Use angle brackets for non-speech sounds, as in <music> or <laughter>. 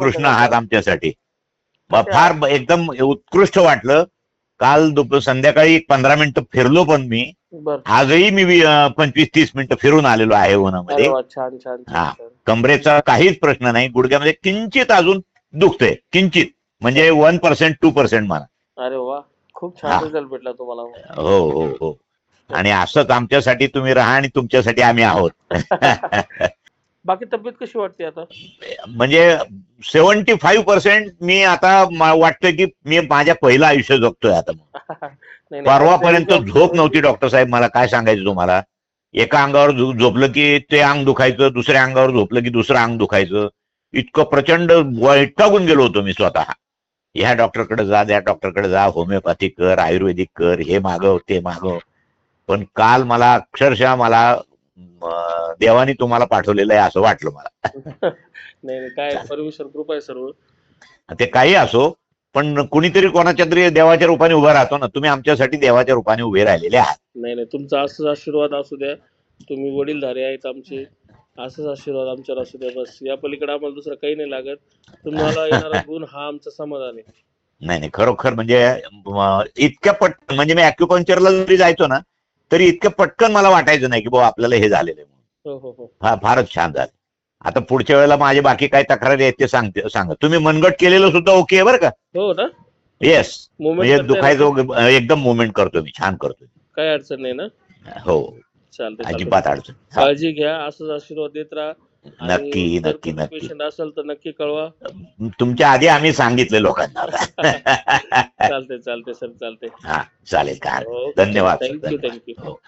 कृष्ण आहात आमच्यासाठी. फार एकदम उत्कृष्ट वाटलं. काल दुप संध्याकाळी एक पंधरा मिनिटं फिरलो पण मी. आजही मी पंचवीस तीस मिनिटं फिरून आलेलो आहे छान हा. कमरेचा काहीच प्रश्न नाही. गुडघ्यामध्ये किंचित अजून दुखतंय. किंचित. म्हणजे वन पर्सेंट टू पर्सेंट म्हणा. अरे वा. खूप. छान रिझल्ट भेटला तुम्हाला. हो हो हो. <laughs> आणि असंच आमच्यासाठी तुम्ही राहा आणि तुमच्यासाठी आम्ही आहोत. <laughs> बाकी तब्येत कशी वाटते आता? म्हणजे सेव्हन्टी फाईव्ह पर्सेंट मी आता मा- वाटतं की मी माझ्या पहिलं आयुष्य जगतोय आता. <laughs> परवापर्यंत झोप नव्हती डॉक्टर साहेब मला काय सांगायचं तुम्हाला? एका अंगावर झोपलं की ते अंग दुखायचं दुसऱ्या अंगावर झोपलं की दुसरं अंग दुखायचं. इतकं प्रचंड वैतागून गेलो होतो मी स्वतः. ह्या डॉक्टरकडे जा त्या डॉक्टरकडे जा होमिओपॅथी कर आयुर्वेदिक कर हे मागव ते मागव. पण काल मला अक्षरशः मला देवानी तुम्हाला पाठवलेलं आहे असं वाटलं मला. <laughs> नाही नाही काय परमेश्वर कृपा आहे सर्व. ते काही असो पण कुणीतरी कोणाच्या तरी देवाच्या रूपाने उभा राहतो ना तुम्ही आमच्यासाठी देवाच्या रूपाने उभे राहिलेले आहात. नाही नाही तुमचा असंच आशीर्वाद असू द्या. तुम्ही वडीलधारे आहेत आमचे असंच आशीर्वाद आमच्यावर असू द्या. बस या पलीकडे आम्हाला दुसरं काही नाही लागत. तुम्हाला येणारा <laughs> गुण हा आमचा समाधान आहे. नाही नाही खरोखर म्हणजे इतक्या पट म्हणजे मी अॅक्युपंक्चरला जरी जायचो ना तरी इतक्या पटकन मला वाटायचं नाही की बाबा आपल्याला हे झालेलं आहे म्हणून. हो हो हो. फा- फारच छान झालं. आता पुढच्या वेळेला माझे बाकी काय तक्रारी आहेत ते सांगते सांगा. तुम्ही मनगट केलेलं सुद्धा ओके आहे बरं का? हो ना? येस म्हणजे दुखायचं एकदम मुवमेंट करतो मी छान करतो काय अडचण नाही ना? हो. चालते चालते अजिबात अडचण हा, काळजी घ्या असंच आशीर्वाद देत राहा. नक्की नक्की नक्की. असेल तर नक्की कळवा. तुमच्या आधी आम्ही सांगितले लोकांना. <laughs> चालते चालते सर चालते हा चालेल काय हरकत धन्यवाद, धन्यवाद. थँक्यू हो.